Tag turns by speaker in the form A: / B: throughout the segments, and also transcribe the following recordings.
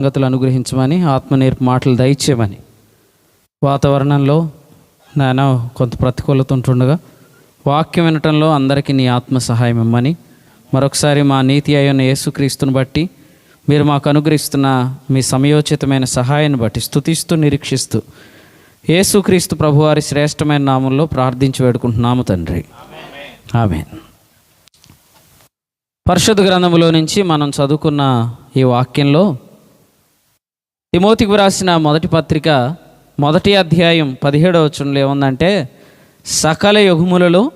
A: సంగతులు అనుగ్రహించమని ఆత్మనేర్పు మాటలు దయచేయమని. వాతావరణంలో నాయన కొంత ప్రతికూలత ఉంటుండగా వాక్యం వినటంలో అందరికీ నీ ఆత్మ సహాయం ఇమ్మని మరొకసారి మా నీతి అయిన యేసుక్రీస్తుని బట్టి మీరు మాకు అనుగ్రహిస్తున్న మీ సమయోచితమైన సహాయాన్ని బట్టి స్థుతిస్తూ నిరీక్షిస్తూ యేసుక్రీస్తు ప్రభువారి శ్రేష్టమైన నామంలో ప్రార్థించి వేడుకుంటున్నాము తండ్రి. ఆమె పరిషత్ గ్రంథంలో నుంచి మనం చదువుకున్న ఈ వాక్యంలో తిమోతికి వ్రాసిన మొదటి పత్రిక మొదటి అధ్యాయం పదిహేడవ వచనంలో ఏముందంటే సకల యుగములలో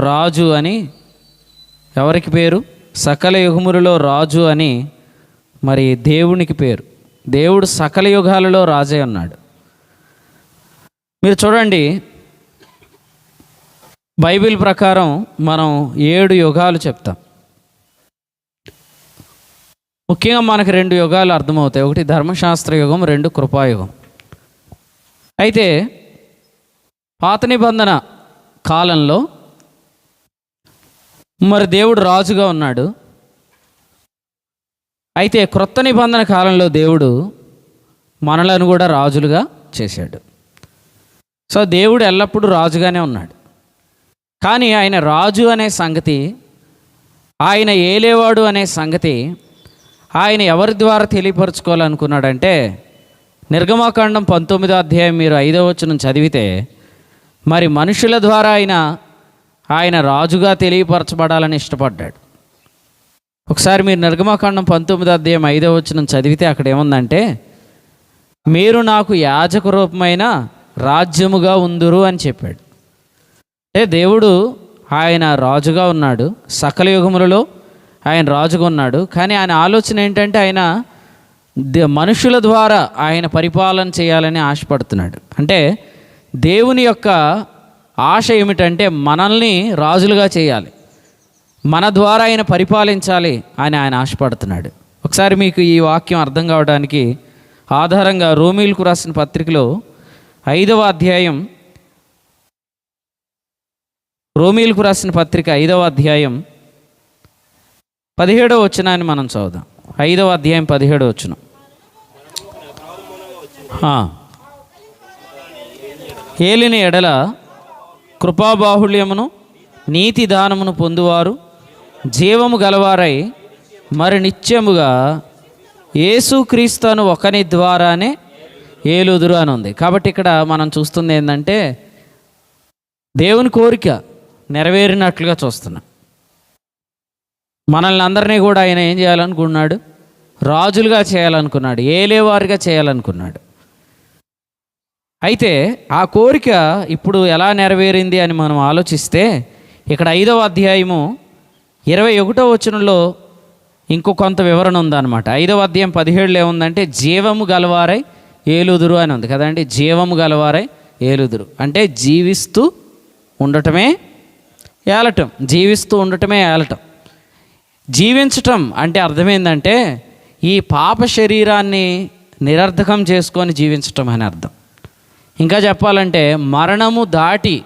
A: రాజు అని ఎవరికి పేరు? సకల యుగములలో రాజు అని మరి దేవునికి పేరు. దేవుడు సకల యుగాలలో రాజే అన్నాడు. మీరు చూడండి బైబిల్ ప్రకారం మనం ఏడు యుగాలు చెప్తాం. ముఖ్యంగా మనకు రెండు యుగాలు అర్థమవుతాయి. ఒకటి ధర్మశాస్త్ర యుగం రెండు కృపాయుగం అయితే పాత నిబంధన కాలంలో మరి దేవుడు రాజుగా ఉన్నాడు. అయితే క్రొత్త నిబంధన కాలంలో దేవుడు మనలను కూడా రాజులుగా చేశాడు. సో దేవుడు ఎల్లప్పుడూ రాజుగానే ఉన్నాడు. కానీ ఆయన రాజు అనే సంగతి ఆయన ఏలేవాడు అనే సంగతి ఆయన ఎవరి ద్వారా తెలియపరచుకోవాలనుకున్నాడంటే నిర్గమాకాండం పంతొమ్మిదో అధ్యాయం మీరు ఐదో వచనం చదివితే మరి మనుషుల ద్వారా ఆయన ఆయన రాజుగా తెలియపరచబడాలని ఇష్టపడ్డాడు. ఒకసారి మీరు నిర్గమాకాండం పంతొమ్మిదో అధ్యాయం ఐదో వచనం చదివితే అక్కడ ఏముందంటే మీరు నాకు యాజక రూపమైన రాజ్యముగా ఉందురు అని చెప్పాడు. అంటే దేవుడు ఆయన రాజుగా ఉన్నాడు సకల యుగములలో ఆయన రాజుగా ఉన్నాడు. కానీ ఆయన ఆలోచన ఏంటంటే ఆయన ద- మనుషుల ద్వారా ఆయన పరిపాలన చేయాలని ఆశపడుతున్నాడు. అంటే దేవుని యొక్క ఆశ ఏమిటంటే మనల్ని రాజులుగా చేయాలి. మన ద్వారా ఆయన పరిపాలించాలి అని ఆయన ఆశపడుతున్నాడు. ఒకసారి మీకు ఈ వాక్యం అర్థం కావడానికి ఆధారంగా రోమిల్కు రాసిన పత్రికలో ఐదవ అధ్యాయం రోమిల్కు రాసిన పత్రిక ఐదవ అధ్యాయం పదిహేడవ వచనాన్ని మనం చదువుదాం. ఐదవ అధ్యాయం పదిహేడో వచ్చిన ఏలిన ఎడల కృపాబాహుళ్యమును నీతి దానమును పొందువారు జీవము గలవారై మరి నిత్యముగా యేసుక్రీస్తును ఒకని ద్వారానే ఏలుదురు అని ఉంది. కాబట్టి ఇక్కడ మనం చూస్తుంది ఏంటంటే దేవుని కోరిక నెరవేరినట్లుగా చూస్తున్నాం. మనల్ని అందరినీ కూడా ఆయన ఏం చేయాలనుకున్నాడు? రాజులుగా చేయాలనుకున్నాడు ఏలేవారిగా చేయాలనుకున్నాడు. అయితే ఆ కోరిక ఇప్పుడు ఎలా నెరవేరింది అని మనం ఆలోచిస్తే ఇక్కడ ఐదవ అధ్యాయము ఇరవై ఒకటో వచనంలో ఇంకో కొంత వివరణ ఉందన్నమాట. ఐదవ అధ్యాయం పదిహేడులో ఏముందంటే జీవము గలవారై ఏలుదురు అని ఉంది. కదండి జీవము గలవారై ఏలుదురు. అంటే జీవిస్తూ ఉండటమే ఏలటం. జీవిస్తూ ఉండటమే ఏలటం. జీవించటం అంటే అర్థమైందంటే ఈ పాప శరీరాన్ని నిరర్ధకం చేసుకొని జీవించటం అని అర్థం. ఇంకా చెప్పాలంటే మరణము దాటి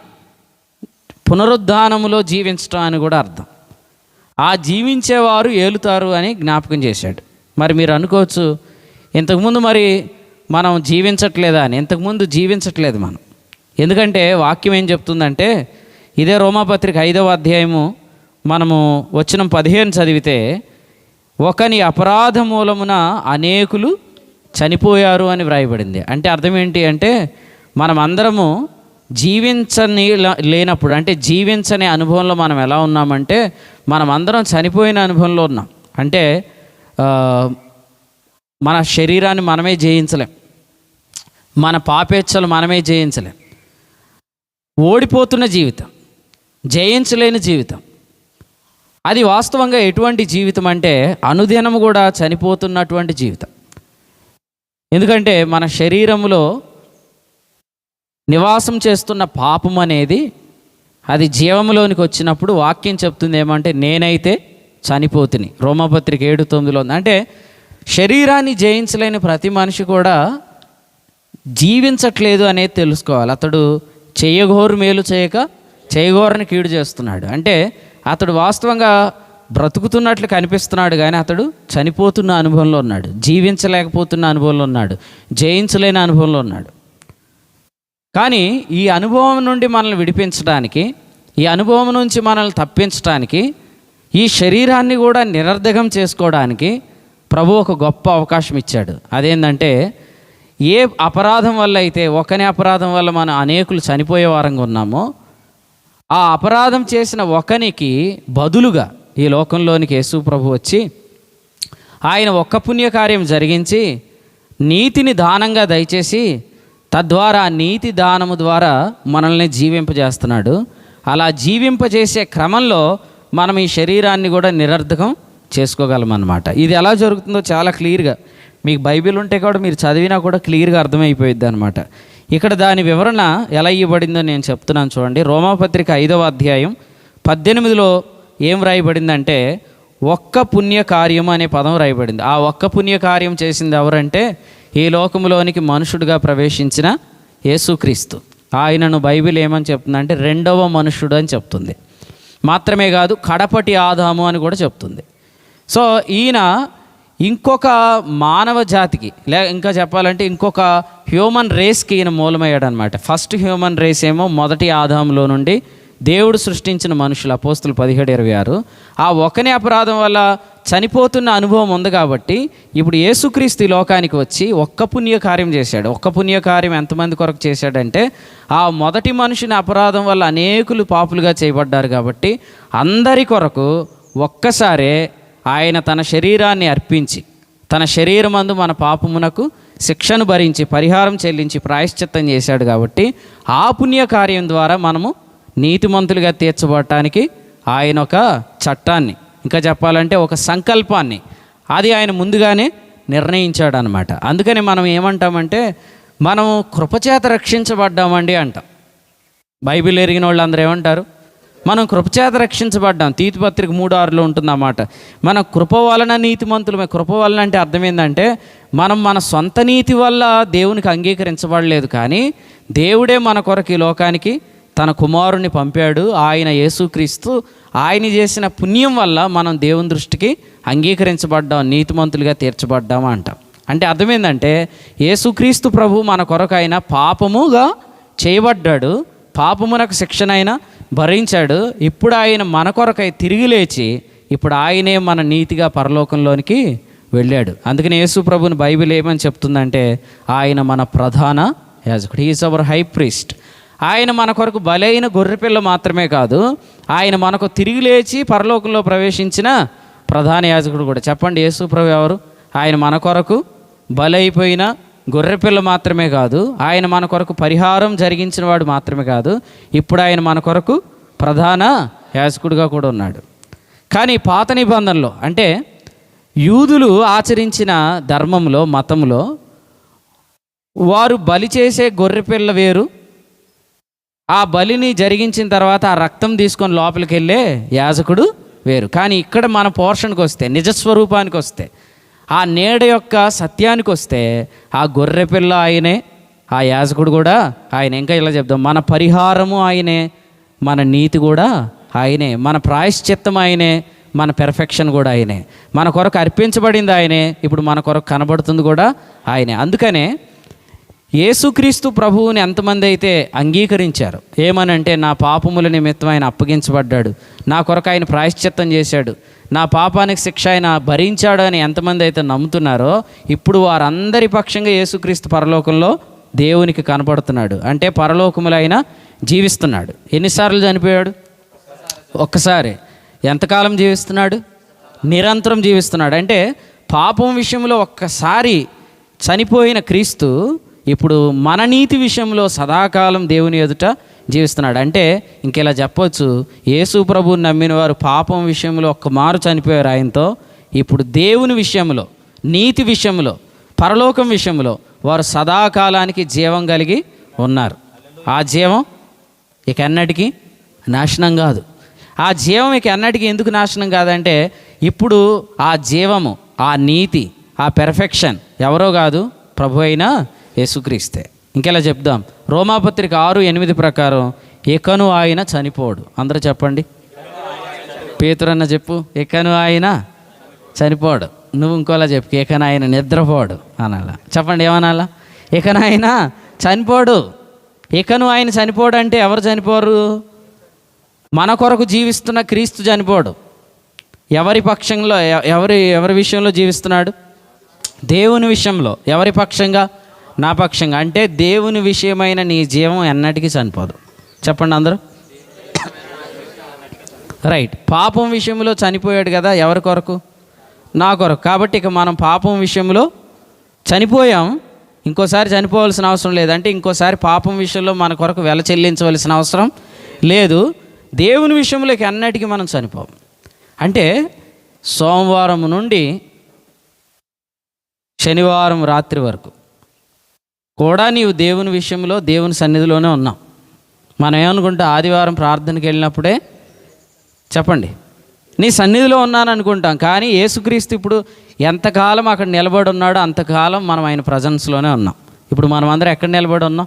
A: పునరుద్ధానములో జీవించటం అని కూడా అర్థం. ఆ జీవించేవారు ఏలుతారు అని జ్ఞాపకం చేశాడు. మరి మీరు అనుకోవచ్చు ఇంతకుముందు మరి మనం జీవించట్లేదా అని? ఇంతకుముందు జీవించట్లేదు మనం. ఎందుకంటే వాక్యం ఏం చెప్తుందంటే ఇదే రోమాపత్రిక ఐదవ అధ్యాయము మనము వచ్చిన పదిహేను చదివితే ఒకని అపరాధ మూలమున అనేకులు చనిపోయారు అని వ్రాయబడింది. అంటే అర్థం ఏంటి అంటే మనం అందరము జీవించని లేనప్పుడు అంటే జీవించని అనుభవంలో మనం ఎలా ఉన్నామంటే మనం అందరం చనిపోయిన అనుభవంలో ఉన్నాం. అంటే మన శరీరాన్ని మనమే జయించలేం. మన పాపేచ్ఛలు మనమే జయించలేం. ఓడిపోతున్న జీవితం జయించలేని జీవితం. అది వాస్తవంగా ఎటువంటి జీవితం అంటే అనుదినం కూడా చనిపోతున్నటువంటి జీవితం. ఎందుకంటే మన శరీరంలో నివాసం చేస్తున్న పాపం అనేది అది జీవంలోనికి వచ్చినప్పుడు వాక్యం చెప్తుంది ఏమంటే నేనైతే చనిపోతుని. రోమపత్రిక ఏడు తొమ్మిదిలో ఉంది. అంటే శరీరాన్ని జయించలేని ప్రతి మనిషి కూడా జీవించట్లేదు అనేది తెలుసుకోవాలి. అతడు చేయగోరు మేలు చేయక చేయగోరని కీడు చేస్తున్నాడు. అంటే అతడు వాస్తవంగా బ్రతుకుతున్నట్లు కనిపిస్తున్నాడు కానీ అతడు చనిపోతున్న అనుభవంలో ఉన్నాడు. జీవించలేకపోతున్న అనుభవంలో ఉన్నాడు. జయించలేని అనుభవంలో ఉన్నాడు. కానీ ఈ అనుభవం నుండి మనల్ని విడిపించడానికి ఈ అనుభవం నుంచి మనల్ని తప్పించడానికి ఈ శరీరాన్ని కూడా నిరర్ధకం చేసుకోవడానికి ప్రభు ఒక గొప్ప అవకాశం ఇచ్చాడు. అదేంటంటే ఏ అపరాధం వల్ల అయితే ఒకని అపరాధం వల్ల మనం అనేకులు చనిపోయే వారంగా ఉన్నామో ఆ అపరాధం చేసిన ఒకనికి బదులుగా ఈ లోకంలోనికి యేసు ప్రభు వచ్చి ఆయన ఒక్క పుణ్యకార్యం జరిగించి నీతిని దానంగా దయచేసి తద్వారా నీతి దానము ద్వారా మనల్ని జీవింపజేస్తున్నాడు. అలా జీవింపజేసే క్రమంలో మనం ఈ శరీరాన్ని కూడా నిరర్ధకం చేసుకోగలం అన్నమాట ఇది ఎలా జరుగుతుందో చాలా క్లియర్గా. మీకు బైబిల్ ఉంటే కూడా మీరు చదివినా కూడా క్లియర్గా అర్థమైపోయిద్ది అనమాట ఇక్కడ దాని వివరణ ఎలా ఇవ్వబడిందో నేను చెప్తున్నాను చూడండి. రోమాపత్రిక ఐదవ అధ్యాయం పద్దెనిమిదిలో ఏం రాయబడిందంటే ఒక్క పుణ్యకార్యం అనే పదం రాయబడింది ఆ ఒక్క పుణ్యకార్యం చేసింది ఎవరంటే ఈ లోకంలోనికి మనుషుడిగా ప్రవేశించిన యేసుక్రీస్తు. ఆయనను బైబిల్ ఏమని చెప్తుందంటే రెండవ మనుషుడు అని చెప్తుంది. మాత్రమే కాదు కడపటి ఆదాము అని కూడా చెప్తుంది. సో ఈయన ఇంకొక మానవ జాతికి లే ఇంకా చెప్పాలంటే ఇంకొక హ్యూమన్ రేస్కి ఈయన మూలమయ్యాడనమాట ఫస్ట్ హ్యూమన్ రేస్ ఏమో మొదటి ఆదాంలో నుండి దేవుడు సృష్టించిన మనుషులు అపోస్తులు పదిహేడు ఇరవై ఆరు. ఆ ఒకని అపరాధం వల్ల చనిపోతున్న అనుభవం ఉంది కాబట్టి ఇప్పుడు యేసుక్రీస్తు లోకానికి వచ్చి ఒక్క పుణ్య కార్యం చేశాడు. ఒక్క పుణ్య కార్యం ఎంతమంది కొరకు చేశాడంటే ఆ మొదటి మనుషుని అపరాధం వల్ల అనేకులు పాపులుగా చేయబడ్డారు కాబట్టి అందరి కొరకు ఒక్కసారే ఆయన తన శరీరాన్ని అర్పించి తన శరీరమందు మన పాపమునకు శిక్షను భరించి పరిహారం చెల్లించి ప్రాయశ్చిత్తం చేశాడు కాబట్టి ఆ పుణ్య కార్యం ద్వారా మనము నీతిమంతులుగా తీర్చబడటానికి ఆయన ఒక చట్టాన్ని ఇంకా చెప్పాలంటే ఒక సంకల్పాన్ని అది ఆయన ముందుగానే నిర్ణయించాడు అనమాట అందుకని మనం ఏమంటామంటే మనం కృపచేత రక్షించబడ్డామండి అంటాం. బైబిల్ ఎరిగిన వాళ్ళు అందరూ ఏమంటారు? మనం కృపచేత రక్షించబడ్డాం. తీతిపత్రిక మూడు ఆరులో ఉంటుందన్నమాట. మన కృప వలన నీతిమంతులమే. కృప వలన అంటే అర్థం ఏంటంటే మనం మన సొంత నీతి వల్ల దేవునికి అంగీకరించబడలేదు కానీ దేవుడే మన కొరకు ఈ లోకానికి తన కుమారుని పంపాడు. ఆయన యేసుక్రీస్తు ఆయన చేసిన పుణ్యం వల్ల మనం దేవుని దృష్టికి అంగీకరించబడ్డాం. నీతిమంతులుగా తీర్చబడ్డాం అంటాం. అంటే అర్థమైందంటే యేసుక్రీస్తు ప్రభు మన కొరకు ఆయన పాపముగా చేయబడ్డాడు. పాపమునకు శిక్షణైనా భరించాడు. ఇప్పుడు ఆయన మన కొరకై తిరిగి లేచి ఇప్పుడు ఆయనే మన నీతిగా పరలోకంలోనికి వెళ్ళాడు. అందుకని యేసు ప్రభుని బైబిల్ ఏమని చెప్తుందంటే ఆయన మన ప్రధాన యాజకుడు. హీస్ అవర్ హై ప్రీస్ట్ ఆయన మన కొరకు బలైన గొర్రెపిల్ల మాత్రమే కాదు ఆయన మనకు తిరిగి లేచి పరలోకంలో ప్రవేశించిన ప్రధాన యాజకుడు కూడా. చెప్పండి యేసు ప్రభు ఎవరు? ఆయన మన కొరకు బలైపోయిన గొర్రెపిల్ల మాత్రమే కాదు ఆయన మన కొరకు పరిహారం జరిగించిన వాడు మాత్రమే కాదు ఇప్పుడు ఆయన మన కొరకు ప్రధాన యాజకుడిగా కూడా ఉన్నాడు. కానీ పాత నిబంధనలో అంటే యూదులు ఆచరించిన ధర్మంలో మతంలో వారు బలి చేసే గొర్రెపిల్ల వేరు ఆ బలిని జరిగించిన తర్వాత ఆ రక్తం తీసుకొని లోపలికి వెళ్ళే యాజకుడు వేరు. కానీ ఇక్కడ మన పోర్షన్కి వస్తే నిజస్వరూపానికి వస్తే ఆ నీడ యొక్క సత్యానికి వస్తే ఆ గొర్రె పిల్ల ఆయనే ఆ యాజకుడు కూడా ఆయన. ఇంకా ఇలా చెప్దాం. మన పరిహారము ఆయనే మన నీతి కూడా ఆయనే. మన ప్రాయశ్చిత్తం ఆయనే మన పెర్ఫెక్షన్ కూడా ఆయనే. మన కొరకు అర్పించబడింది ఆయనే ఇప్పుడు మన కొరకు కనబడుతుంది కూడా ఆయనే. అందుకనే యేసుక్రీస్తు ప్రభువుని ఎంతమంది అయితే అంగీకరించారు? ఏమనంటే నా పాపముల నిమిత్తం ఆయన అప్పగించబడ్డాడు. నా కొరకు ఆయన ప్రాయశ్చిత్తం చేశాడు. నా పాపానికి శిక్ష ఆయన భరించాడు అని ఎంతమంది అయితే నమ్ముతున్నారో ఇప్పుడు వారందరి పక్షంగా యేసుక్రీస్తు పరలోకంలో దేవునికి కనపడుతున్నాడు. అంటే పరలోకములు ఆయన జీవిస్తున్నాడు. ఎన్నిసార్లు చనిపోయాడు? ఒక్కసారి. ఎంతకాలం జీవిస్తున్నాడు? నిరంతరం జీవిస్తున్నాడు. అంటే పాపం విషయంలో ఒక్కసారి చనిపోయిన క్రీస్తు ఇప్పుడు మన నీతి విషయంలో సదాకాలం దేవుని ఎదుట జీవిస్తున్నాడు. అంటే ఇంకెలా చెప్పొచ్చు? యేసు ప్రభువుని నమ్మిన వారు పాపం విషయంలో ఒక్క మారు చనిపోయారు ఆయనతో. ఇప్పుడు దేవుని విషయంలో నీతి విషయంలో పరలోకం విషయంలో వారు సదాకాలానికి జీవం కలిగి ఉన్నారు. ఆ జీవం ఇక ఎన్నటికీ నాశనం కాదు. ఆ జీవం ఇక ఎన్నటికీ ఎందుకు నాశనం కాదంటే ఇప్పుడు ఆ జీవము ఆ నీతి ఆ పెర్ఫెక్షన్ ఎవరో కాదు? ప్రభు అయినా యేసుక్రీస్తే. ఇంకెలా చెప్దాం? రోమాపత్రిక ఆరు ఎనిమిది ప్రకారం ఇకను ఆయన చనిపోడు. అందరూ చెప్పండి. పేతురన్న చెప్పు ఇకను ఆయన చనిపోడు. నువ్వు ఇంకోలా చెప్పు ఇకను ఆయన నిద్రపోడు అనాలా. చెప్పండి ఏమనాలా? ఇకను ఆయన చనిపోడు. ఇకను ఆయన చనిపోడు అంటే ఎవరు చనిపోరు? మన కొరకు జీవిస్తున్న క్రీస్తు చనిపోడు. ఎవరి పక్షంలో ఎవరి ఎవరి విషయంలో జీవిస్తున్నాడు? దేవుని విషయంలో. ఎవరి పక్షంగా? నా పక్షంగా. అంటే దేవుని విషయమైన నీ జీవం ఎన్నటికీ చనిపోదు. చెప్పండి అందరూ. రైట్ పాపం విషయంలో చనిపోయాడు కదా ఎవరి కొరకు? నా కొరకు. కాబట్టి ఇక మనం పాపం విషయంలో చనిపోయాం. ఇంకోసారి చనిపోవాల్సిన అవసరం లేదంటే ఇంకోసారి పాపం విషయంలో మన కొరకు వెల చెల్లించవలసిన అవసరం లేదు. దేవుని విషయంలో ఇక మనం చనిపోం. అంటే సోమవారం నుండి శనివారం రాత్రి వరకు. కూడా నీవు దేవుని విషయంలో దేవుని సన్నిధిలోనే ఉన్నావు. మనం ఏమనుకుంటే? ఆదివారం ప్రార్థనకి వెళ్ళినప్పుడే చెప్పండి. నీ సన్నిధిలో ఉన్నాను అనుకుంటాం కానీ యేసుక్రీస్తు ఇప్పుడు ఎంతకాలం అక్కడ నిలబడి ఉన్నాడో అంతకాలం మనం ఆయన ప్రజెన్స్లోనే ఉన్నాం. ఇప్పుడు మనం అందరం ఎక్కడ నిలబడి ఉన్నాం?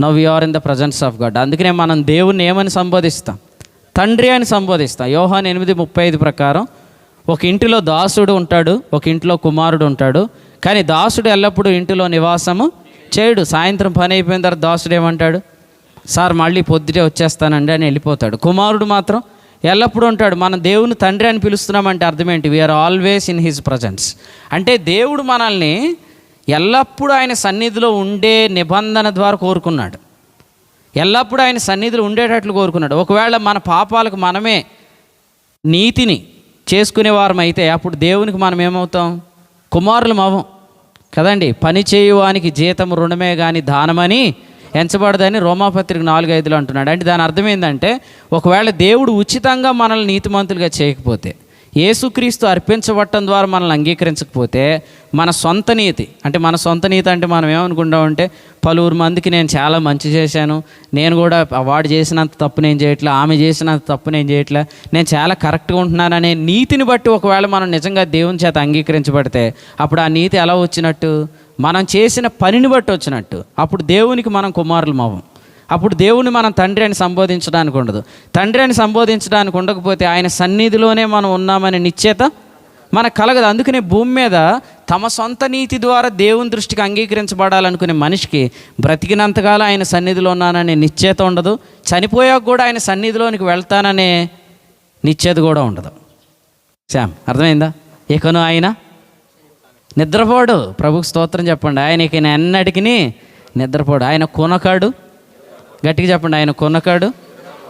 A: Now are in the presence of God అందుకనే మనం దేవుణ్ణి ఏమని సంబోధిస్తాం? తండ్రి అని సంబోధిస్తాం. యోహాన్ ఎనిమిది ముప్పై ఐదు ప్రకారం ఒక ఇంటిలో దాసుడు ఉంటాడు ఒక ఇంట్లో కుమారుడు ఉంటాడు కానీ దాసుడు ఎల్లప్పుడూ ఇంటిలో నివాసము చేయడు సాయంత్రం పని అయిపోయిన తర్వాత దాసుడు ఏమంటాడు? సార్ మళ్ళీ పొద్దుటే వచ్చేస్తానండి అని వెళ్ళిపోతాడు. కుమారుడు మాత్రం ఎల్లప్పుడూ ఉంటాడు. మనం దేవుని తండ్రి అని పిలుస్తున్నామంటే అర్థం ఏంటి? We are always in his presence అంటే దేవుడు మనల్ని ఎల్లప్పుడూ ఆయన సన్నిధిలో ఉండే నిబంధన ద్వారా కోరుకున్నాడు. ఎల్లప్పుడూ ఆయన సన్నిధిలో ఉండేటట్లు కోరుకున్నాడు. ఒకవేళ మన పాపాలకు మనమే నీతిని చేసుకునేవారం అయితే అప్పుడు దేవునికి మనం ఏమవుతాం? కుమారులం అవం కదండి పని చేయువానికి జీతం రుణమే కానీ దానమని ఎంచబడదని రోమాపత్రిక నాలుగు ఐదులో అంటున్నాడు. అంటే దాని అర్థం ఏంటంటే ఒకవేళ దేవుడు ఉచితంగా మనల్ని నీతిమంతులుగా చేయకపోతే యేసుక్రీస్తు అర్పించబట్టం ద్వారా మనల్ని అంగీకరించకపోతే మన సొంత నీతి అంటే మన సొంత నీతి అంటే మనం ఏమనుకుంటామంటే పలువురు మందికి నేను చాలా మంచి చేశాను నేను కూడా వాడు చేసినంత తప్పు నేను చేయట్లే ఆమె చేసినంత తప్పు నేను చేయట్లే నేను చాలా కరెక్ట్గా ఉంటున్నాననే నీతిని బట్టి ఒకవేళ మనం నిజంగా దేవుని చేత అంగీకరించబడితే అప్పుడు ఆ నీతి ఎలా వచ్చినట్టు? మనం చేసిన పనిని బట్టి వచ్చినట్టు. అప్పుడు దేవునికి మనం కుమారులు అవ్వం అప్పుడు దేవుని మనం తండ్రి అని సంబోధించడానికి ఉండదు. తండ్రి అని సంబోధించడానికి ఉండకపోతే ఆయన సన్నిధిలోనే మనం ఉన్నామనే నిశ్చేత మనకు కలగదు. అందుకనే భూమి మీద తమ సొంత నీతి ద్వారా దేవుని దృష్టికి అంగీకరించబడాలనుకునే మనిషికి బ్రతికినంతకాలం ఆయన సన్నిధిలో ఉన్నాననే నిశ్చేత ఉండదు. చనిపోయాక కూడా ఆయన సన్నిధిలోనికి వెళ్తాననే నిశ్చేత కూడా ఉండదు. శామ్ అర్థమైందా? ఇకను ఆయన నిద్రపోడు. ప్రభుకు స్తోత్రం చెప్పండి. ఆయనకి ఎన్నటికి నిద్రపోడు. ఆయన కొనకాడు. గట్టిగా చెప్పండి ఆయన కొనకాడు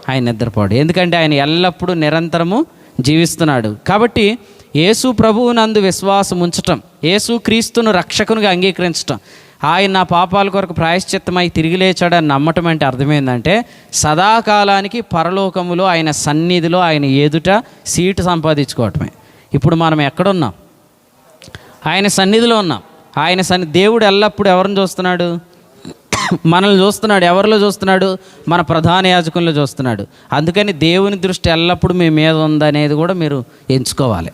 A: ఆయన నిద్రపోడు. ఎందుకంటే ఆయన ఎల్లప్పుడూ నిరంతరము జీవిస్తున్నాడు. కాబట్టి యేసు ప్రభువునందు విశ్వాసం ఉంచటం యేసు క్రీస్తును రక్షకునిగా అంగీకరించటం ఆయన నా పాపాల కొరకు ప్రాయశ్చిత్తమై తిరిగి లేచాడని నమ్మటం అంటే అర్థమైందంటే సదాకాలానికి పరలోకములో ఆయన సన్నిధిలో ఆయన ఎదుట సీటు సంపాదించుకోవటమే. ఇప్పుడు మనం ఎక్కడున్నాం? ఆయన సన్నిధిలో ఉన్నాం. ఆయన సన్ని దేవుడు ఎల్లప్పుడూ ఎవరిని చూస్తున్నాడు? మనల్ని చూస్తున్నాడు ఎవరిలో చూస్తున్నాడు? మన ప్రధాన యాజకుల్లో చూస్తున్నాడు. అందుకని దేవుని దృష్టి ఎల్లప్పుడూ మీ మీద ఉందనేది కూడా మీరు ఎంచుకోవాలి.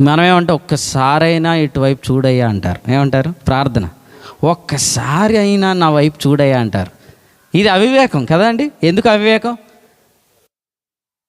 A: మనమేమంటే ఒక్కసారైనా ఇటువైపు చూడయ్యా అంటారు. ఏమంటారు? ప్రార్థన. ఒక్కసారి అయినా నా వైపు చూడయ్యా అంటారు. ఇది అవివేకం కదా అండి? ఎందుకు అవివేకం?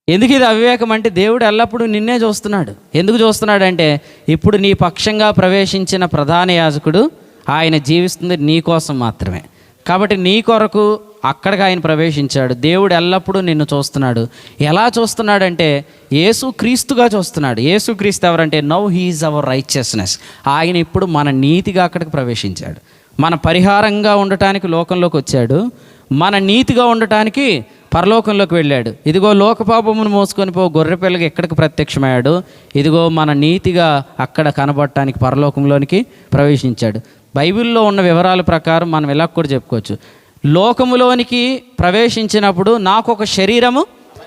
A: ఎందుకు ఇది అవివేకం అంటే దేవుడు ఎల్లప్పుడూ నిన్నే చూస్తున్నాడు. ఎందుకు చూస్తున్నాడు అంటే ఇప్పుడు నీ పక్షంగా ప్రవేశించిన ప్రధాన యాజకుడు ఆయన జీవిస్తుంది నీ కోసం మాత్రమే. కాబట్టి నీ కొరకు అక్కడికి ఆయన ప్రవేశించాడు. దేవుడు ఎల్లప్పుడూ నిన్ను చూస్తున్నాడు. ఎలా చూస్తున్నాడంటే యేసు క్రీస్తుగా చూస్తున్నాడు. యేసు క్రీస్తు ఎవరంటే నౌ హీఈస్ అవర్ రైచియస్నెస్ ఆయన ఇప్పుడు మన నీతిగా అక్కడికి ప్రవేశించాడు. మన పరిహారంగా ఉండటానికి లోకంలోకి వచ్చాడు. మన నీతిగా ఉండటానికి పరలోకంలోకి వెళ్ళాడు. ఇదిగో లోకపాపమును మోసుకొని పో గొర్రె పిల్లకి ఎక్కడికి ప్రత్యక్షమయ్యాడు? ఇదిగో మన నీతిగా అక్కడ కనబడటానికి పరలోకంలోనికి ప్రవేశించాడు. బైబిల్లో ఉన్న వివరాల ప్రకారం మనం ఇలా కూడా చెప్పుకోవచ్చు. లోకములోనికి ప్రవేశించినప్పుడు నాకు ఒక శరీరము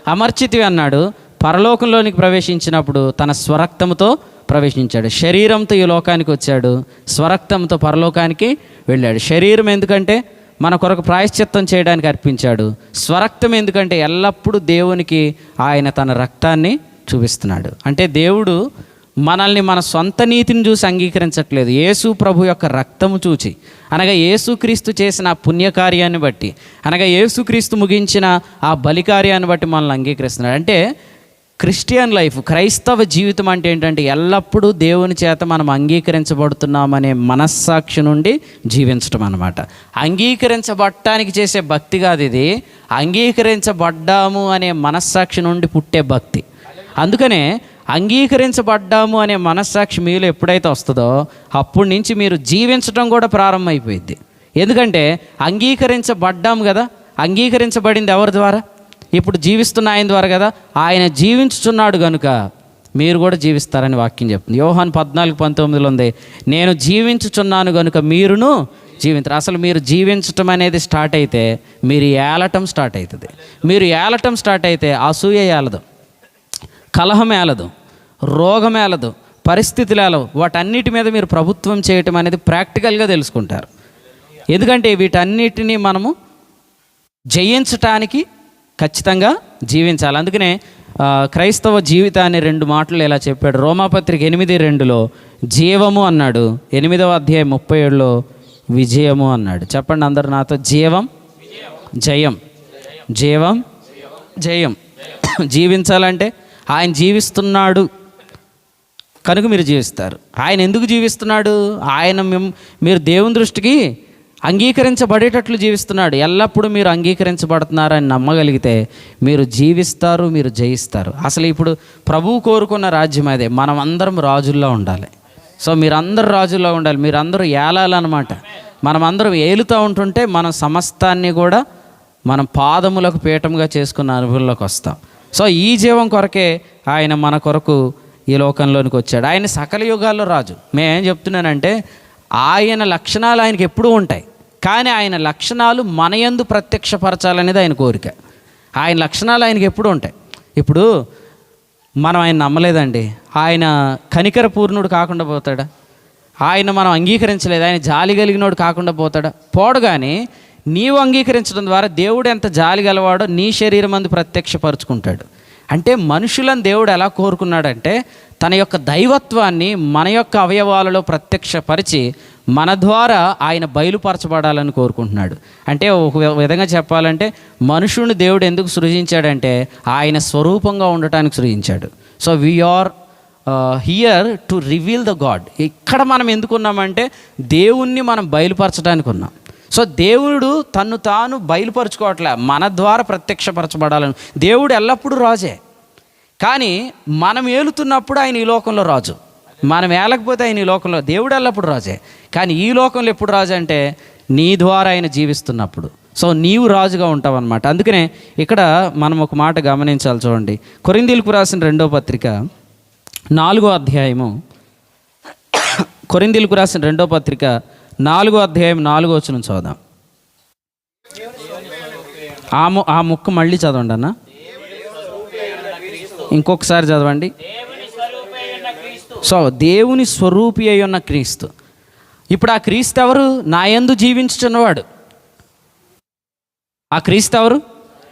A: అమర్చితివి అన్నాడు. పరలోకంలోనికి ప్రవేశించినప్పుడు తన స్వరక్తంతో ప్రవేశించాడు. శరీరంతో ఈ లోకానికి వచ్చాడు. స్వరక్తంతో పరలోకానికి వెళ్ళాడు. శరీరం ఎందుకంటే మన కొరకు ప్రాయశ్చిత్తం చేయడానికి అర్పించాడు. స్వరక్తం ఎందుకంటే ఎల్లప్పుడూ దేవునికి ఆయన తన రక్తాన్ని చూపిస్తున్నాడు. అంటే దేవుడు మనల్ని మన సొంత నీతిని చూసి అంగీకరించట్లేదు. యేసు ప్రభు యొక్క రక్తము చూచి అనగా యేసుక్రీస్తు చేసిన ఆ పుణ్యకార్యాన్ని బట్టి అనగా యేసుక్రీస్తు ముగించిన ఆ బలికార్యాన్ని బట్టి మనల్ని అంగీకరిస్తున్నాడు. అంటే క్రిస్టియన్ లైఫ్ క్రైస్తవ జీవితం అంటే ఏంటంటే ఎల్లప్పుడూ దేవుని చేత మనం అంగీకరించబడుతున్నామనే మనస్సాక్షి నుండి జీవించడం అనమాట అంగీకరించబడటానికి చేసే భక్తి కాదు ఇది. అంగీకరించబడ్డాము అనే మనస్సాక్షి నుండి పుట్టే భక్తి. అందుకనే అంగీకరించబడ్డాము అనే మనస్సాక్షి మీలో ఎప్పుడైతే వస్తుందో అప్పటి నుంచి మీరు జీవించడం కూడా ప్రారంభమైపోయింది. ఎందుకంటే అంగీకరించబడ్డాము కదా అంగీకరించబడింది ఎవరి ద్వారా? ఇప్పుడు జీవిస్తున్న ఆయన ద్వారా కదా ఆయన జీవించుచున్నాడు కనుక మీరు కూడా జీవిస్తారని వాక్యం చెప్తుంది. యోహాన్ పద్నాలుగు పంతొమ్మిదిలో ఉంది నేను జీవించుచున్నాను కనుక మీరును జీవించరు అసలు మీరు జీవించటం అనేది స్టార్ట్ అయితే మీరు ఏలటం స్టార్ట్ అవుతుంది. మీరు ఏలటం స్టార్ట్ అయితే అసూయ ఏలదు. కలహమేలదు రోగమేలదు రోగం వాటన్నిటి మీద మీరు ప్రభుత్వం చేయటం అనేది ప్రాక్టికల్గా తెలుసుకుంటారు. ఎందుకంటే వీటన్నిటిని మనము జయించటానికి ఖచ్చితంగా జీవించాలి. అందుకనే క్రైస్తవ జీవితాన్ని రెండు మాటలు ఇలా చెప్పాడు. రోమాపత్రిక ఎనిమిది రెండులో జీవము అన్నాడు. ఎనిమిదవ అధ్యాయం ముప్పై ఏడులో విజయము అన్నాడు. చెప్పండి అందరు నాతో జీవం జయం. జీవం జయం. జీవించాలంటే ఆయన జీవిస్తున్నాడు. కనుక మీరు జీవిస్తారు. ఆయన ఎందుకు జీవిస్తున్నాడు? ఆయన మిమ్ మీరు దేవుని దృష్టికి అంగీకరించబడేటట్లు జీవిస్తున్నాడు. ఎల్లప్పుడూ మీరు అంగీకరించబడుతున్నారని నమ్మగలిగితే మీరు జీవిస్తారు మీరు జయిస్తారు. అసలు ఇప్పుడు ప్రభువు కోరుకున్న రాజ్యం అదే. మనం అందరం రాజుల్లో ఉండాలి. సో మీరందరూ రాజుల్లో ఉండాలి. మీరందరూ ఏలాలన్నమాట. మనం అందరం ఏలుతూ ఉంటుంటే మనం సమస్తాన్ని కూడా మనం పాదములకు పీఠముగా చేసుకున్న అనుభవంలోకి వస్తాం. సో ఈ జీవం కొరకే ఆయన మన కొరకు ఈ లోకంలోనికి వచ్చాడు. ఆయన సకల యుగాల్లో రాజు. మేమేం చెప్తున్నానంటే ఆయన లక్షణాలు ఆయనకి ఎప్పుడూ ఉంటాయి. కానీ ఆయన లక్షణాలు మన యందు ప్రత్యక్షపరచాలనేది ఆయన కోరిక. ఆయన లక్షణాలు ఆయనకి ఎప్పుడూ ఉంటాయి. ఇప్పుడు మనం ఆయన నమ్మలేదండి. ఆయన కనికర పూర్ణుడు కాకుండా పోతాడా? ఆయన మనం అంగీకరించలేదు. ఆయన జాలి కలిగినోడు కాకుండా పోతాడా? పోడు కానీ నీవు అంగీకరించడం ద్వారా దేవుడు ఎంత జాలి గలవాడో నీ శరీరం అందు ప్రత్యక్షపరుచుకుంటాడు. అంటే మనుషులను దేవుడు ఎలా కోరుకున్నాడంటే తన యొక్క దైవత్వాన్ని మన యొక్క అవయవాలలో ప్రత్యక్షపరిచి మన ద్వారా ఆయన బయలుపరచబడాలని కోరుకుంటున్నాడు. అంటే ఒక విధంగా చెప్పాలంటే మనుషుని దేవుడు ఎందుకు సృజించాడంటే ఆయన స్వరూపంగా ఉండటానికి సృజించాడు. So we are here to reveal the God ఇక్కడ మనం ఎందుకున్నామంటే దేవుణ్ణి మనం బయలుపరచడానికి ఉన్నాం. సో దేవుడు తన్ను తాను బయలుపరచుకోవట్లే మన ద్వారా ప్రత్యక్షపరచబడాలని. దేవుడు ఎల్లప్పుడూ రాజే. కానీ మనం ఏలుతున్నప్పుడు ఆయన ఈ లోకంలో రాజు. మనం ఏలకపోతే ఆయన ఈ లోకంలో దేవుడు ఎల్లప్పుడు రాజే. కానీ ఈ లోకంలో ఎప్పుడు రాజు అంటే నీ ద్వారా ఆయన జీవిస్తున్నప్పుడు. సో నీవు రాజుగా ఉంటావు అనమాట అందుకనే ఇక్కడ మనం ఒక మాట గమనించాలి చూడండి. కొరిందీలకు రాసిన రెండో పత్రిక నాలుగో అధ్యాయము. కొరిందీలకు రాసిన రెండో పత్రిక నాలుగో అధ్యాయం నాలుగో వచ్చిన చూద్దాం ఆ ము ఆ ముక్క మళ్ళీ చదవండి అన్న. ఇంకొకసారి చదవండి. సో దేవుని స్వరూపి అయి ఉన్న క్రీస్తు. ఇప్పుడు ఆ క్రీస్తు ఎవరు? నాయందు జీవించుచున్నవాడు. ఆ క్రీస్తు ఎవరు?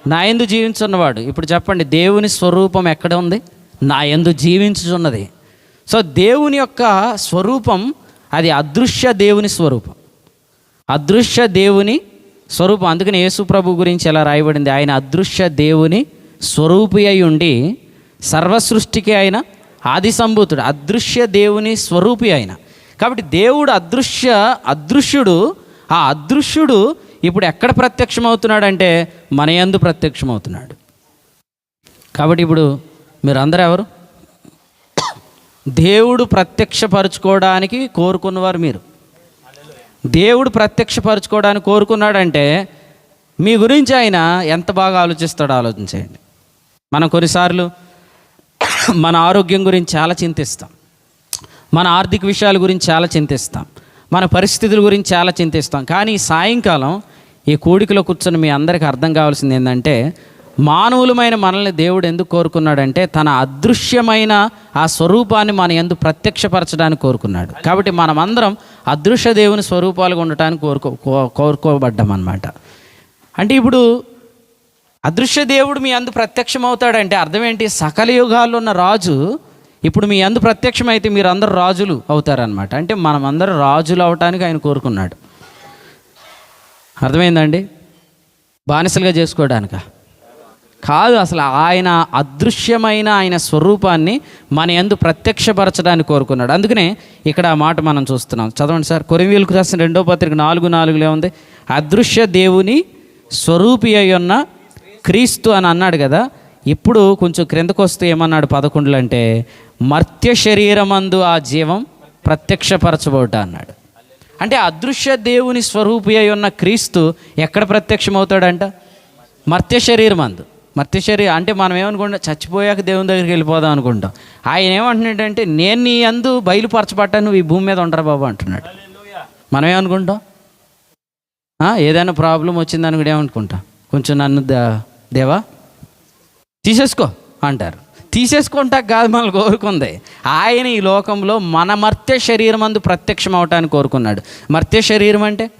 A: నాయందు జీవించున్నవాడు. ఇప్పుడు చెప్పండి దేవుని స్వరూపం ఎక్కడ ఉంది? నాయందు జీవించుచున్నది. సో దేవుని యొక్క స్వరూపం అది అదృశ్య దేవుని స్వరూపం. అదృశ్య దేవుని స్వరూపం. అందుకని యేసుప్రభు గురించి ఎలా రాయబడింది? ఆయన అదృశ్య దేవుని స్వరూపి అయి ఉండి సర్వసృష్టికి ఆయన ఆది సంభూతుడు అదృశ్య దేవుని స్వరూపి ఆయన. కాబట్టి దేవుడు అదృశ్య అదృశ్యుడు ఆ అదృశ్యుడు ఇప్పుడు ఎక్కడ ప్రత్యక్షమవుతున్నాడంటే మన యందు ప్రత్యక్షమవుతున్నాడు. కాబట్టి ఇప్పుడు మీరు అందరూ ఎవరు? దేవుడు ప్రత్యక్షపరచుకోవడానికి కోరుకున్నవారు మీరు. దేవుడు ప్రత్యక్షపరచుకోవడానికి కోరుకున్నాడంటే మీ గురించి ఆయన ఎంత బాగా ఆలోచిస్తాడో ఆలోచించేయండి. మనం కొన్నిసార్లు మన ఆరోగ్యం గురించి చాలా చింతిస్తాం. మన ఆర్థిక విషయాల గురించి చాలా చింతిస్తాం. మన పరిస్థితుల గురించి చాలా చింతిస్తాం. కానీ సాయంకాలం ఈ కోడికలో కూర్చొని మీ అందరికీ అర్థం కావాల్సింది ఏంటంటే మానవులమైన మనల్ని దేవుడు ఎందుకు కోరుకున్నాడంటే తన అదృశ్యమైన ఆ స్వరూపాన్ని మన ఎందు ప్రత్యక్షపరచడానికి కోరుకున్నాడు. కాబట్టి మనమందరం అదృశ్య దేవుని స్వరూపాలుగా ఉండటానికి కోరుకో కో- కోరుకోబడ్డాం అన్నమాట. అంటే ఇప్పుడు అదృశ్య దేవుడు మీ అందు ప్రత్యక్షమవుతాడంటే అర్థం ఏంటి? సకల యుగాల్లో ఉన్న రాజు ఇప్పుడు మీ అందు ప్రత్యక్షమైతే మీరు అందరు రాజులు అవుతారనమాట అంటే మనమందరూ రాజులు అవటానికి ఆయన కోరుకున్నాడు. అర్థమైందండి? బానిసలుగా చేసుకోవడానికా? కాదు అసలు ఆయన అదృశ్యమైన ఆయన స్వరూపాన్ని మన ఎందు ప్రత్యక్షపరచడానికి కోరుకున్నాడు. అందుకనే ఇక్కడ ఆ మాట మనం చూస్తున్నాం. చదవండి సార్. కొరివీలకు రాసిన రెండో పత్రిక నాలుగు నాలుగులో ఉంది. అదృశ్య దేవుని స్వరూపి అయి ఉన్న క్రీస్తు అని అన్నాడు కదా. ఇప్పుడు కొంచెం క్రిందకు వస్తే ఏమన్నాడు పదకొండులు అంటే మర్త్య శరీరమందు ఆ జీవం ప్రత్యక్షపరచబోట అన్నాడు. అంటే అదృశ్య దేవుని స్వరూపి అయి ఉన్న క్రీస్తు ఎక్కడ ప్రత్యక్షమవుతాడంట? మర్త్య శరీరం మర్త్య శరీరం అంటే మనం ఏమనుకుంటాం? చచ్చిపోయాక దేవుని దగ్గరికి వెళ్ళిపోదాం అనుకుంటాం. ఆయన ఏమంటున్నాడంటే నేను నీ అందు బయలుపరచబట్టాను నువ్వు ఈ భూమి మీద ఉండరా బాబు అంటున్నాడు. మనం ఏమనుకుంటాం? ఏదైనా ప్రాబ్లం వచ్చిందని కూడా ఏమనుకుంటాం? కొంచెం నన్ను దేవా తీసేసుకో అంటారు. తీసేసుకుంటా కాదు మనల్ని కోరుకుంది. ఆయన ఈ లోకంలో మన మర్త్య శరీరం అందు ప్రత్యక్షం అవటానికి కోరుకున్నాడు. మర్త్య శరీరం అంటే?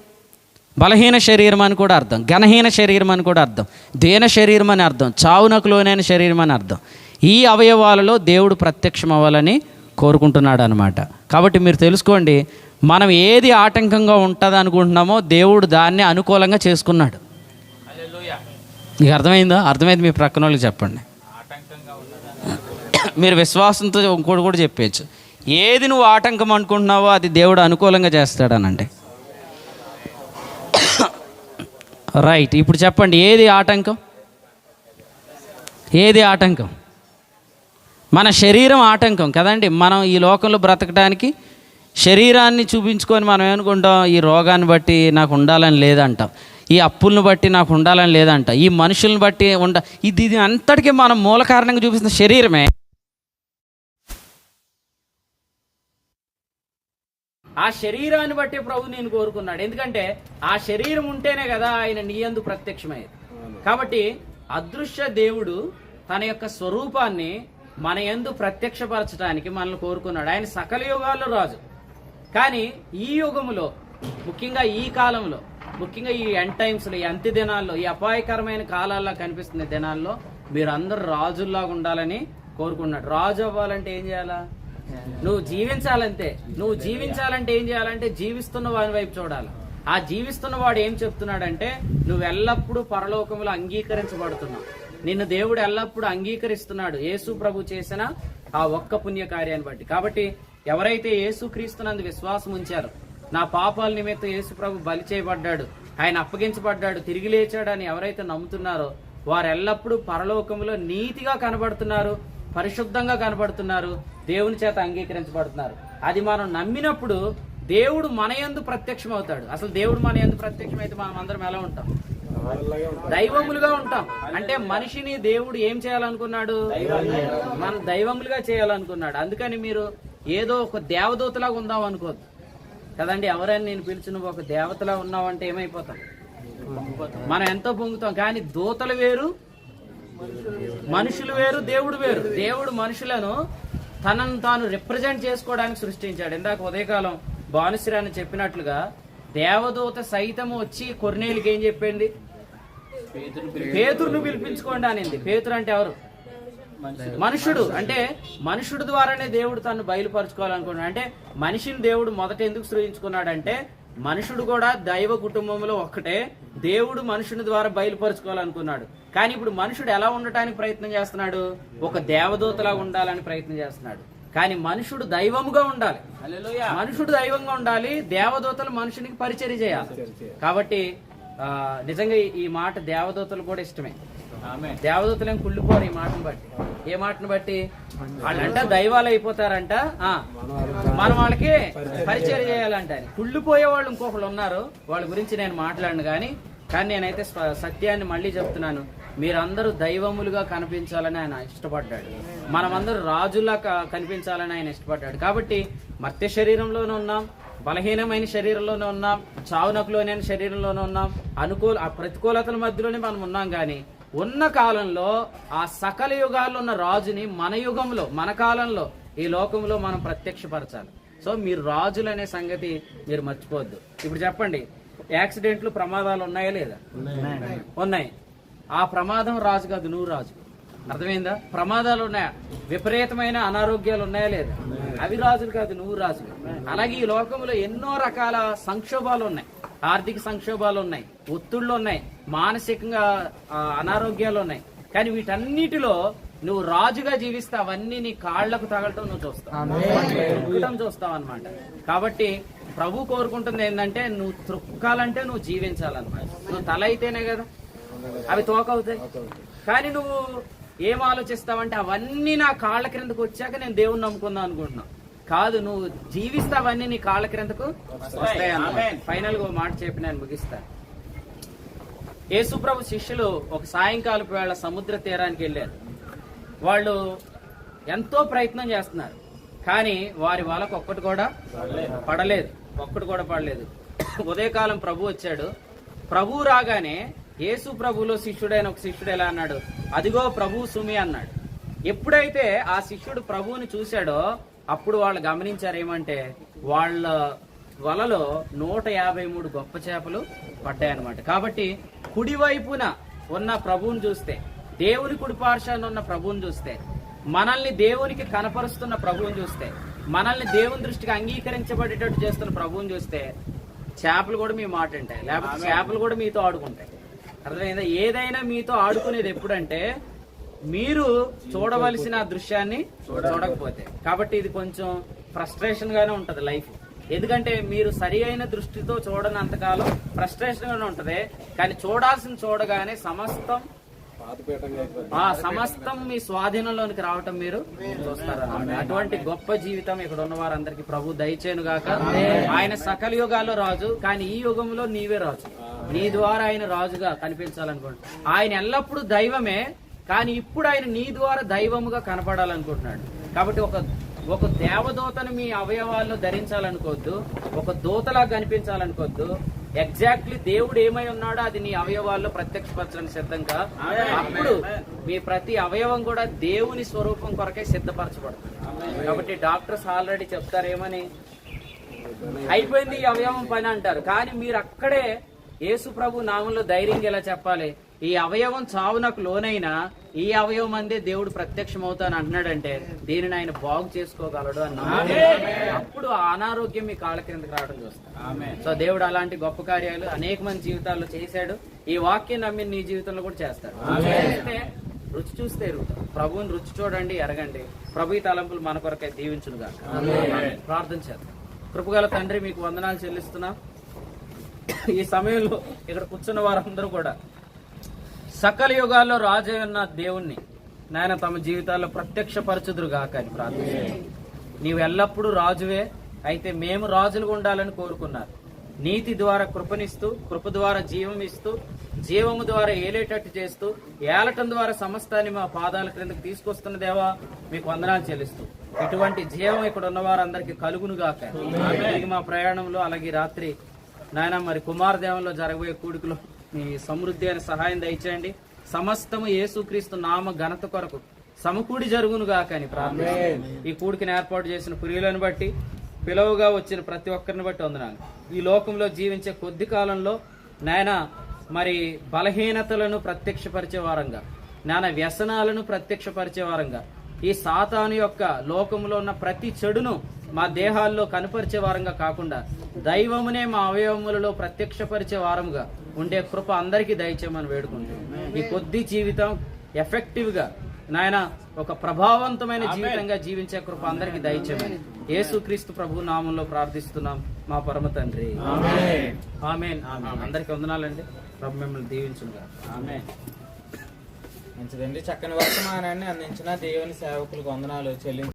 A: బలహీన శరీరం అని కూడా అర్థం. ఘనహీన శరీరం అని కూడా అర్థం. దేన శరీరం అని అర్థం. చావునకు లోనైన శరీరం అని అర్థం. ఈ అవయవాలలో దేవుడు ప్రత్యక్షం అవ్వాలని కోరుకుంటున్నాడు అనమాట కాబట్టి మీరు తెలుసుకోండి మనం ఏది ఆటంకంగా ఉంటుంది అనుకుంటున్నామో దేవుడు దాన్ని అనుకూలంగా చేసుకున్నాడు. మీకు అర్థమైందా? అర్థమైంది మీ ప్రక్కన వాళ్ళకి చెప్పండి. మీరు విశ్వాసంతో ఇంకోటి కూడా చెప్పేయచ్చు. ఏది నువ్వు ఆటంకం అనుకుంటున్నావో అది దేవుడు అనుకూలంగా చేస్తాడనండి రైట్ ఇప్పుడు చెప్పండి ఏది ఆటంకం? ఏది ఆటంకం? మన శరీరం ఆటంకం కదండి. మనం ఈ లోకంలో బ్రతకడానికి శరీరాన్ని చూపించుకొని మనం ఏమనుకుంటాం ఈ రోగాన్ని బట్టి నాకు ఉండాలని లేదంటాం. ఈ అప్పులను బట్టి నాకు ఉండాలని లేదంట. ఈ మనుషులను బట్టి ఉండ ఇది ఇది అంతటికీ మనం మూల కారణంగా చూపిస్తున్న శరీరమే. ఆ శరీరాన్ని బట్టి ప్రభు నేను కోరుకున్నాడు. ఎందుకంటే ఆ శరీరం ఉంటేనే కదా ఆయన నీయందు ప్రత్యక్షమయ్యేది. కాబట్టి అదృశ్య దేవుడు తన యొక్క స్వరూపాన్ని మన యందు ప్రత్యక్షపరచడానికి మనల్ని కోరుకున్నాడు. ఆయన సకల యుగాల్లో రాజు. కానీ ఈ యుగములో ముఖ్యంగా ఈ కాలంలో ముఖ్యంగా ఈ ఎండ్ టైమ్స్లో ఈ అంత్య దినాల్లో ఈ అపాయకరమైన కాలాల్లో కనిపిస్తున్న దినాల్లో మీరు అందరు రాజుల్లాగా ఉండాలని కోరుకున్నాడు. రాజు అవ్వాలంటే ఏం చేయాలా? నువ్వు జీవించాలంతే నువ్వు జీవించాలంటే ఏం చేయాలంటే జీవిస్తున్న వాని వైపు చూడాలి. ఆ జీవిస్తున్న వాడు ఏం చెప్తున్నాడంటే నువ్వు ఎల్లప్పుడూ పరలోకములో అంగీకరించబడుతున్నావు. నిన్ను దేవుడు ఎల్లప్పుడూ అంగీకరిస్తున్నాడు. యేసు ప్రభు చేసిన ఆ ఒక్క పుణ్య కార్యాన్ని బట్టి. కాబట్టి ఎవరైతే యేసు క్రీస్తునందు విశ్వాసం ఉంచారో నా పాపాల నిమిత్తం యేసు ప్రభు బలి చేయబడ్డాడు ఆయన అప్పగించబడ్డాడు తిరిగి లేచాడని ఎవరైతే నమ్ముతున్నారో వారు ఎల్లప్పుడూ పరలోకములో నీతిగా కనబడుతున్నారు పరిశుద్ధంగా కనబడుతున్నారు దేవుని చేత అంగీకరించబడుతున్నారు. అది మనం నమ్మినప్పుడు దేవుడు మన యందు ప్రత్యక్షం అవుతాడు అసలు దేవుడు మన యందు ప్రత్యక్షమైతే మనం అందరం ఎలా ఉంటాం? దైవములుగా ఉంటాం. అంటే మనిషిని దేవుడు ఏం చేయాలనుకున్నాడు? మన దైవములుగా చేయాలనుకున్నాడు. అందుకని మీరు ఏదో ఒక దేవదూతలాగా ఉందాం అనుకోద్దు. కదండి ఎవరైనా నేను పిలిచిన ఒక దేవతలా ఉన్నావంటే ఏమైపోతాం? మనం ఎంతో పొంగుతాం. కానీ దూతలు వేరు మనుషులు వేరు దేవుడు వేరు. దేవుడు మనుషులను తనను తాను రిప్రజెంట్ చేసుకోవడానికి సృష్టించాడు. ఇందాక ఉదయకాలం భానుశ్రాన్ని చెప్పినట్లుగా దేవదూత సైతము వచ్చి కొర్నేలికి ఏం చెప్పింది? పేతురును పిలిపించుకోండి అనింది. పేతురు అంటే ఎవరు? మనుషుడు. అంటే మనుషుడు ద్వారానే దేవుడు తను బయలుపరచుకోవాలనుకున్నాడు అంటే మనిషిని దేవుడు మొదట ఎందుకు సృజించుకున్నాడంటే మనుషుడు కూడా దైవ కుటుంబంలో ఒక్కటే. దేవుడు మనుషుని ద్వారా బయలుపరచుకోవాలనుకున్నాడు. కానీ ఇప్పుడు మనుషుడు ఎలా ఉండటానికి ప్రయత్నం చేస్తున్నాడు? ఒక దేవదూతలా ఉండాలని ప్రయత్నం చేస్తున్నాడు. కానీ మనుషుడు దైవముగా ఉండాలి. మనుషుడు దైవంగా ఉండాలి దేవదూతలు మనుషునికి పరిచర్య చేయాలి. కాబట్టి నిజంగా ఈ- ఈ మాట దేవదూతలు కూడా ఇష్టమే. దేవదూతలు ఏం కుళ్ళిపోరు ఈ మాటను బట్టి. ఏ మాటను బట్టి? వాళ్ళంట దైవాలు అయిపోతారంట మనం వాళ్ళకి పరిచయం చేయాలంట అని. కుళ్ళిపోయే వాళ్ళు ఇంకొకళ్ళు ఉన్నారు. వాళ్ళ గురించి నేను మాట్లాడను కానీ కానీ నేనైతే సత్యాన్ని మళ్ళీ చెప్తున్నాను. మీరందరూ దైవములుగా కనిపించాలని ఆయన ఇష్టపడ్డాడు. మనమందరూ రాజులా కనిపించాలని ఆయన ఇష్టపడ్డాడు. కాబట్టి మత్య శరీరంలోనే ఉన్నాం బలహీనమైన శరీరంలోనే ఉన్నాం చావునకులోనే శరీరంలోనే ఉన్నాం అనుకూల ప్రతికూలతల మధ్యలోనే మనం ఉన్నాం కానీ ఉన్న కాలంలో ఆ సకల యుగాల్లో ఉన్న రాజుని మన యుగంలో మన కాలంలో ఈ లోకంలో మనం ప్రత్యక్షపరచాలి. సో మీరు రాజులు అనే సంగతి మీరు మర్చిపోవద్దు. ఇప్పుడు చెప్పండి యాక్సిడెంట్లు ప్రమాదాలు ఉన్నాయా లేదా? ఉన్నాయి ఆ ప్రమాదం రాజు కాదు నువ్వు రాజు. అర్థమైందా? ప్రమాదాలు ఉన్నాయా? విపరీతమైన అనారోగ్యాలు ఉన్నాయా లేదా? అవి రాజులు కాదు నువ్వు రాజు అలాగే ఈ లోకంలో ఎన్నో రకాల సంక్షోభాలు ఉన్నాయి. ఆర్థిక సంక్షోభాలు ఉన్నాయి ఒత్తిళ్ళు ఉన్నాయి మానసికంగా అనారోగ్యాలు ఉన్నాయి. కానీ వీటన్నిటిలో నువ్వు రాజుగా జీవిస్తే అవన్నీ నీ కాళ్ళకు తగలటం నువ్వు చూస్తావు. చూస్తావు అనమాట కాబట్టి ప్రభు కోరుకుంటుంది ఏంటంటే నువ్వు త్రుక్కాలంటే నువ్వు జీవించాలన్నమాట. నువ్వు తల అయితేనే కదా అవి తోకవుతాయి. కానీ నువ్వు ఏం ఆలోచిస్తావంటే అవన్నీ నా కాళ్ళ క్రిందకు వచ్చాక నేను దేవుణ్ణి నమ్ముకుందాం అనుకుంటున్నావు. కాదు నువ్వు జీవిస్తే అవన్నీ నీ కాళ్ళ క్రిందకు ఫైనల్గా మాట చెప్పి నేను ముగిస్తాను యేసుప్రభు శిష్యులు ఒక సాయంకాలపు వేళ సముద్ర తీరానికి వెళ్ళారు. వాళ్ళు ఎంతో ప్రయత్నం చేస్తున్నారు. కానీ వారి వాళ్ళకు ఒక్కటి కూడా పడలేదు. ఒక్కటి కూడా పడలేదు. ఉదయకాలం ప్రభు వచ్చాడు. ప్రభు రాగానే యేసు ప్రభులో శిష్యుడైన ఒక శిష్యుడు ఎలా అన్నాడు? అదిగో ప్రభు సుమి అన్నాడు. ఎప్పుడైతే ఆ శిష్యుడు ప్రభువుని చూశాడో అప్పుడు వాళ్ళు గమనించారు ఏమంటే వాళ్ళ వలలో నూట యాభై మూడు గొప్ప చేపలు పడ్డాయన్నమాట. కాబట్టి కుడివైపున ఉన్న ప్రభువుని చూస్తే దేవుని కుడి పార్శ్వాన ఉన్న ప్రభువుని చూస్తే మనల్ని దేవునికి కనపరుస్తున్న ప్రభువుని చూస్తే మనల్ని దేవుని దృష్టికి అంగీకరించబడేటట్టు చేస్తున్న ప్రభువుని చూస్తే చేపలు కూడా మీ మాట ఉంటాయి లేకపోతే చేపలు కూడా మీతో ఆడుకుంటాయి. అర్థమైందా? ఏదైనా మీతో ఆడుకునేది ఎప్పుడంటే మీరు చూడవలసిన దృశ్యాన్ని చూడకపోతే. కాబట్టి ఇది కొంచెం ఫ్రస్ట్రేషన్ గానే ఉంటది లైఫ్ ఎందుకంటే మీరు సరి అయిన దృష్టితో చూడనంతకాలం ఫ్రస్ట్రేషన్ గానే ఉంటది. కానీ చూడాల్సిన చూడగానే సమస్తం ఆ సమస్తం మీ స్వాధీనంలోనికి రావటం మీరు చూస్తారు అటువంటి గొప్ప జీవితం ఇక్కడ ఉన్న వారందరికి ప్రభు దయచేను గాక. ఆయన సకల యుగాల్లో రాజు కానీ ఈ యుగంలో నీవే రాజు. నీ ద్వారా ఆయన రాజుగా కనిపించాలనుకుంటున్నాడు ఆయన ఎల్లప్పుడూ దైవమే. కానీ ఇప్పుడు ఆయన నీ ద్వారా దైవముగా కనపడాలనుకుంటున్నాడు. కాబట్టి ఒక ఒక దేవదూతను మీ అవయవాల్లో ధరించాలనుకోవద్దు ఒక దూతలా కనిపించాలనుకోవద్దు. ఎగ్జాక్ట్లీ దేవుడు ఏమై ఉన్నాడో అది నీ అవయవాల్లో ప్రత్యక్షపరచడానికి సిద్ధంగా అప్పుడు మీ ప్రతి అవయవం కూడా దేవుని స్వరూపం కొరకే సిద్ధపరచబడుతుంది. కాబట్టి డాక్టర్స్ ఆల్రెడీ చెప్తారేమని? అయిపోయింది ఈ అవయవం పని అంటారు. కానీ మీరు అక్కడే యేసు ప్రభు నామంలో ధైర్యంగా ఎలా చెప్పాలి? ఈ అవయవం చావునకు లోనైనా ఈ అవయవం అందే దేవుడు ప్రత్యక్షం అవుతాను అంటున్నాడంటే దీనిని ఆయన బాగు చేసుకోగలడు అన్న అప్పుడు ఆ అనారోగ్యం మీ కాళ్ళ కిందకి రావడం చూస్తాం. సో దేవుడు అలాంటి గొప్ప కార్యాలు అనేక మంది జీవితాల్లో చేశాడు. ఈ వాక్యం నమ్మి నీ జీవితంలో కూడా చేస్తాడు. చేస్తే రుచి చూస్తే ప్రభువుని రుచి చూడండి ఎరగండి. ప్రభు తలంపులు మన కొరకై దీవించునుగా ప్రార్థన చేద్దాం. కృపగల తండ్రి మీకు వందనాలు చెల్లిస్తున్నా. ఈ సమయంలో ఇక్కడ కూర్చున్న వారందరూ కూడా సకల యుగాల్లో రాజు ఉన్న దేవుణ్ణి నాయన తమ జీవితాల్లో ప్రత్యక్షపరచుదురు గాక అని ప్రార్థిస్తున్నాను నీవు ఎల్లప్పుడూ రాజువే అయితే మేము రాజులుగా ఉండాలని కోరుకున్నారు. నీతి ద్వారా కృపనిస్తూ కృప ద్వారా జీవం ఇస్తూ జీవము ద్వారా ఏలేటట్టు చేస్తూ ఏలటం ద్వారా సమస్తాన్ని మా పాదాల క్రిందకు తీసుకొస్తున్న దేవా మీకు వందనాలు చెల్లిస్తూ. ఇటువంటి జీవం ఇక్కడ ఉన్న వారందరికీ కలుగును గాక. అలాగే మా ప్రయాణంలో అలాగే రాత్రి నాయన మరి కుమారదేవంలో జరగబోయే కూడికలో మీ సమృద్ధి అయిన సహాయం దయచేయండి. సమస్తము యేసుక్రీస్తు నామ ఘనత కొరకు సమకూడి జరుగును గాక అని ప్రార్థన ఈ కూడికని ఏర్పాటు చేసిన పురియులను బట్టి పిలువగా వచ్చిన ప్రతి ఒక్కరిని బట్టి వందనాలు. ఈ లోకంలో జీవించే కొద్ది కాలంలో నాయన మరి బలహీనతలను ప్రత్యక్షపరిచే వారంగా నాన్న వ్యసనాలను ప్రత్యక్షపరిచే వారంగా ఈ సాతాను యొక్క లోకంలో ఉన్న ప్రతి చెడును మా దేహాల్లో కనపరిచే వారంగా కాకుండా దైవమునే మా అవయవములలో ప్రత్యక్షపరిచే వారంగా ఉండే కృప అందరికీ దయచేయమని వేడుకుంటున్నాం. ఈ కొద్ది జీవితం ఎఫెక్టివ్గా నాయన ఒక ప్రభావవంతమైన జీవితంగా జీవించే కృప అందరికీ దయచేయమని యేసుక్రీస్తు ప్రభు నామంలో ప్రార్థిస్తున్నాం. మా పరమ తండ్రి. ఆమెన్. అందరికి వందనాలండి. ప్రభు మిమ్మల్ని దీవించుగా ఆమె
B: మంచిదండి. చక్కని వర్తమానాన్ని అందించిన దేవుని సేవకులకు వందనాలు చెల్లించి